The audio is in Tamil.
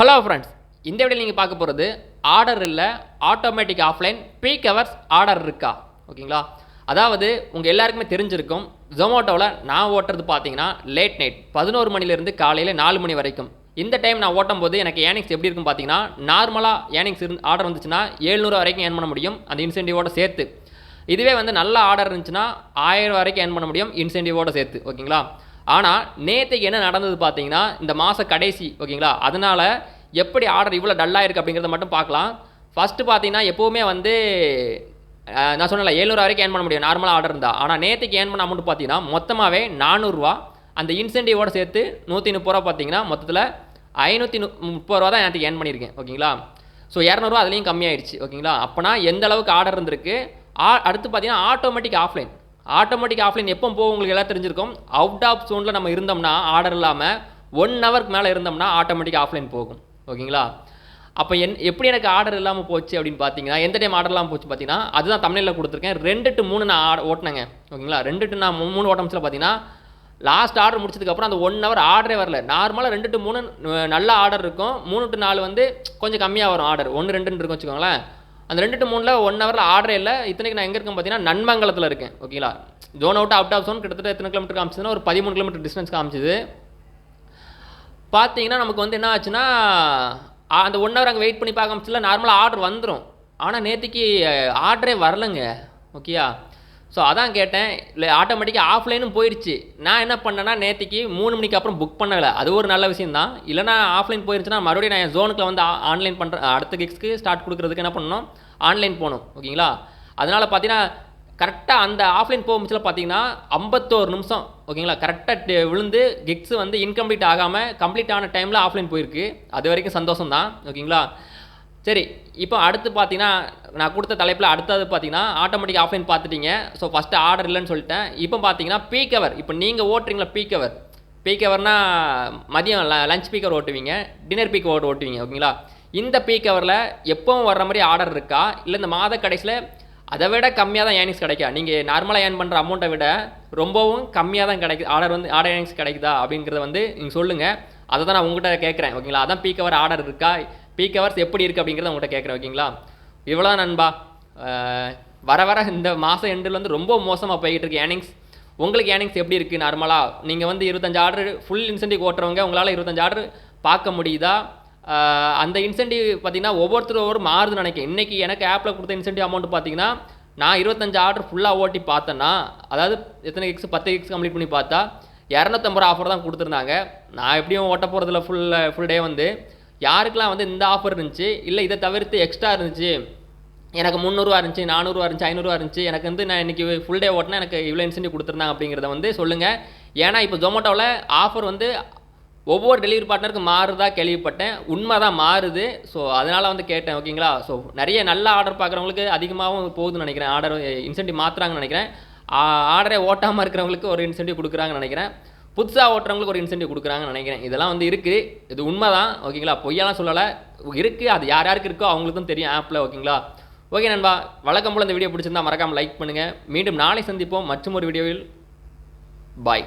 ஹலோ ஃப்ரெண்ட்ஸ் இந்த வீடியோ நீங்கள் பார்க்க போகிறது ஆர்டர் இல்லை automatic offline peak hours order இருக்கா? ஓகேங்களா? அதாவது உங்கள் எல்லாருக்குமே தெரிஞ்சிருக்கும் ஜொமேட்டோவில் நான் ஓட்டுறது பார்த்தீங்கன்னா லேட் நைட் பதினோரு மணிலேருந்து காலையில் நாலு மணி வரைக்கும். இந்த டைம் நான் ஓட்டும் போது எனக்கு ஏர்னிங்ஸ் எப்படி இருக்கும் பார்த்தீங்கன்னா நார்மலாக ஏர்னிங்ஸ் இருந்து ஆர்டர் வந்துச்சுன்னா ஏழ்நூறு வரைக்கும் ஏர்ன் பண்ண முடியும் அந்த இன்சென்டிவோட சேர்த்து. இதுவே வந்து நல்ல ஆர்டர் இருந்துச்சுன்னா ஆயிரம் வரைக்கும் ஏர்ன் பண்ண முடியும் இன்சென்டிவோட சேர்த்து. ஓகேங்களா? ஆனால் நேற்றுக்கு என்ன நடந்தது பார்த்தீங்கன்னா இந்த மாத கடைசி ஓகேங்களா? அதனால் எப்படி ஆர்டர் இவ்வளோ டல்லாக இருக்குது அப்படிங்கிறத மட்டும் பார்க்கலாம் ஃபஸ்ட்டு பார்த்தீங்கன்னா எப்போவுமே வந்து நான் சொன்னல ஏழ்நூறு வரைக்கும் ஏன் பண்ண முடியும். நார்மலாக ஆர்டர் இருந்தால் ஆனால் நேற்றுக்கு ஏர்ன் பண்ண அமௌண்ட் பார்த்தீங்கன்னா மொத்தமாகவே நானூறுரூவா அந்த இன்சென்டிவோட சேர்த்து நூற்றி முப்பது ரூபா பார்த்தீங்கன்னா மொத்தத்தில் ஐநூற்றி முப்பது ரூபா தான் நேற்றுக்கு ஏர்ன் பண்ணியிருக்கேன் ஓகேங்களா? ஸோ இரநூறுவா அதுலேயும் கம்மியாயிடுச்சு ஓகேங்களா? அப்போனா எந்த அளவுக்கு ஆர்டர் இருந்திருக்கு? ஆ அடுத்து பார்த்தீங்கன்னா ஆட்டோமேட்டிக் ஆஃப்லைன் ஆட்டோமேட்டிக் ஆஃப்லைன் எப்போ போகும் உங்களுக்கு எல்லாம் தெரிஞ்சிருக்கும். அவுட் ஆஃப் ஜோனில் நம்ம இருந்தோம்னா ஆர்டர் இல்லாமல் ஒன் ஹவருக்கு மேலே இருந்தோம்னா ஆட்டோமேட்டிக் ஆஃப்லைன் போகும். ஓகேங்களா? அப்போ என் எப்படி எனக்கு ஆர்டர் இல்லாமல் போச்சு அப்படின்னு பார்த்தீங்கன்னா எந்த டைம் ஆர்டர் இல்லாமல் போச்சு பார்த்தீங்கன்னா அதுதான் தமிழில் கொடுத்துருக்கேன். ரெண்டு டு மூணு நான் ஆர்டர் ஓட்டினேங்க. ஓகேங்களா? ரெண்டு டு நான் மூணு ஓட்டம்ஸில் பார்த்தீங்கன்னா லாஸ்ட் ஆர்டர் முடிச்சதுக்கப்புறம் அந்த ஒன் ஹவர் ஆர்டரே வரல. நார்மலாக ரெண்டு டு மூணு நல்ல ஆர்டர் இருக்கும். மூணு டு நாலு வந்து கொஞ்சம் கம்மியாக வரும் ஆர்டர் ஒன்று ரெண்டுன்னு இருக்கும் வச்சுக்கோங்களேன். அந்த ரெண்டு டு மூணில் ஒன் ஹவரில் ஆர்டரே இல்லை. இத்தனைக்கு நான் எங்கே இருக்கேன் பார்த்தீங்கன்னா நன்மங்கலத்தில் இருக்கேன். ஓகேங்களா zone out out of zone கிட்டத்தட்ட எத்தனை கிலோமீட்டர் காமிச்சதுன்னா ஒரு பதிமூணு கிலோமீட்டர் டிஸ்டன்ஸ் காமிச்சிது. பார்த்தீங்கன்னா நமக்கு வந்து என்ன ஆச்சுன்னா அந்த ஒன் ஹவர் அங்கே வெயிட் பண்ணி பார்க்க முடியல நார்மலாக ஆர்டர் வந்துடும் ஆனால் நேற்றுக்கு ஆர்டரே வரலங்க. ஓகேயா ஸோ அதான் கேட்டேன். இல்லை ஆட்டோமேட்டிக்காக ஆஃப்லைனும் போயிடுச்சு நான் என்ன பண்ணேன்னா நேற்றுக்கு மூணு மணிக்கு அப்புறம் புக் பண்ணலை. அது ஒரு நல்ல விஷயம் தான். இல்லைனா ஆஃப்லைன் போயிருச்சுன்னா மறுபடியும் நான் என் ஜோனுக்கு வந்து ஆன்லைன் பண்ணுற அடுத்த கிக்ஸ்க்கு ஸ்டார்ட் கொடுக்குறதுக்கு என்ன பண்ணணும்? ஆன்லைன் போகணும். ஓகேங்களா? அதனால் பார்த்தீங்கன்னா கரெக்டாக அந்த ஆஃப்லைன் போகும்போதுல பார்த்தீங்கன்னா ஐம்பத்தோரு நிமிஷம். ஓகேங்களா? கரெக்டாக விழுந்து கிக்ஸ் வந்து இன்கம்ப்ளீட் ஆகாமல் கம்ப்ளீட் ஆன டைமில் ஆஃப்லைன் போயிருக்கு. அது வரைக்கும் சந்தோஷம் தான் ஓகேங்களா? சரி இப்போ அடுத்து பார்த்தீங்கன்னா நான் கொடுத்த தலைப்பில் அடுத்தது பார்த்தீங்கன்னா ஆட்டோமேட்டிக் ஆஃப்லைன் பார்த்துட்டீங்க. ஸோ ஃபஸ்ட்டு ஆர்டர் இல்லைன்னு சொல்லிட்டேன். இப்போ பார்த்தீங்கன்னா பீக் அவர் இப்போ நீங்கள் ஓட்டுறீங்களா பீக் அவர் பீக் அவர்னால் மதியம் லஞ்ச் பீக்கர் ஓட்டுவீங்க டின்னர் பீக் ஓட்டு ஓட்டுவீங்க ஓகேங்களா இந்த பீக் அவரில் எப்போவும் வர்ற மாதிரி ஆர்டர் இருக்கா? இல்லை இந்த மாத கடைசியில் அதை விட கம்மியாக தான் ஏர்னிங்ஸ் கிடைக்கா? நீங்கள் நார்மலாக ஏர்ன் பண்ணுற அமௌண்ட்டை விட ரொம்பவும் கம்மியாக தான் கிடைக்குது ஆர்டர் வந்து ஆர்டர் ஏர்னிங்ஸ் கிடைக்குதா அப்படிங்கிறத வந்து நீங்கள் சொல்லுங்கள் அதை தான் நான் உங்கள்கிட்ட கேட்குறேன் ஓகேங்களா அதான் பீக் அவர் ஆர்டர் இருக்கா? பீக் ஹவர்ஸ் எப்படி இருக்குது அப்படிங்கிறத உங்கள்கிட்ட கேட்குறேன் ஓகேங்களா இவ்வளோ நண்பா. வர வர இந்த மாதம் எண்டில் வந்து ரொம்ப மோசமாக போய்கிட்டு இருக்கு ஏர்னிங்ஸ் உங்களுக்கு ஏர்னிங்ஸ் எப்படி இருக்குது நார்மலாக நீங்கள் வந்து இருபத்தஞ்சு ஆர்டர் ஃபுல் இன்சென்டிவ் ஓட்டுறவங்க உங்களால் இருபத்தஞ்சு ஆர்டர் பார்க்க முடியுதா? அந்த இன்சென்டிவ் பார்த்தீங்கன்னா ஒவ்வொருத்தரும் ஒவ்வொரு மாறுதுன்னு நினைக்கிறேன். இன்றைக்கி எனக்கு ஆப்பில் கொடுத்த இன்சென்டிவ் அமௌண்ட் பார்த்தீங்கன்னா நான் இருபத்தஞ்சு ஆர்டர் ஃபுல்லாக ஓட்டி பார்த்தேன்னா அதாவது எத்தனை கிக்ஸ் பத்து கிக்ஸ் கம்ப்ளீட் பண்ணி பார்த்தா இரநூத்தம்பது ரூபா ஆஃபர் தான் கொடுத்துருந்தாங்க. நான் எப்படியும் ஓட்ட போகிறதுல ஃபுல் ஃபுல் டே வந்து. யாருக்கெல்லாம் வந்து இந்த ஆஃபர் இருந்துச்சு இல்லை இதை தவிர்த்து எக்ஸ்ட்ரா இருந்துச்சு எனக்கு முந்நூறுவா இருந்துச்சு நானூறுவா இருந்துச்சு ஐநூறுவா இருந்துச்சு எனக்கு வந்து நான் இன்றைக்கி ஃபுல் டே ஓட்டினா எனக்கு இவ்வளோ இன்சென்டிவ் கொடுத்துருந்தாங்க அப்படிங்கிறத வந்து சொல்லுங்கள் ஏன்னா இப்போ ஜொமேட்டோவில் ஆஃபர் வந்து ஒவ்வொரு டெலிவரி பார்ட்னருக்கு மாறுதா கேள்விப்பட்டேன். உண்மை தான் மாறுது. ஸோ அதனால் வந்து கேட்டேன் ஓகேங்களா ஸோ நிறைய நல்ல ஆர்டர் பார்க்குறவங்களுக்கு அதிகமாகவும் போகுதுன்னு நினைக்கிறேன். ஆர்டர் இன்சென்டிவ் மாற்றுறாங்கன்னு நினைக்கிறேன். ஆர்டரே ஓட்டாமல் இருக்கிறவங்களுக்கு ஒரு இன்சென்டிவ் கொடுக்குறாங்கன்னு நினைக்கிறேன். புதுசாக ஓட்டுறவங்களுக்கு ஒரு இன்சென்டிவ் கொடுக்குறாங்கன்னு நினைக்கிறேன். இதெல்லாம் வந்து இருக்குது இது உண்மை தான் ஓகேங்களா? பொய்யெல்லாம் சொல்லலை. இருக்குது அது யார் யாருக்கு இருக்கோ அவங்களுக்கும் தெரியும் ஆப்பில் ஓகேங்களா? ஓகே நண்பா. வழக்கம் போல் இந்த வீடியோ பிடிச்சிருந்தா மறக்காமல் லைக் பண்ணுங்கள் மீண்டும் நாளை சந்திப்போம். மற்றும் ஒரு வீடியோவில் பாய்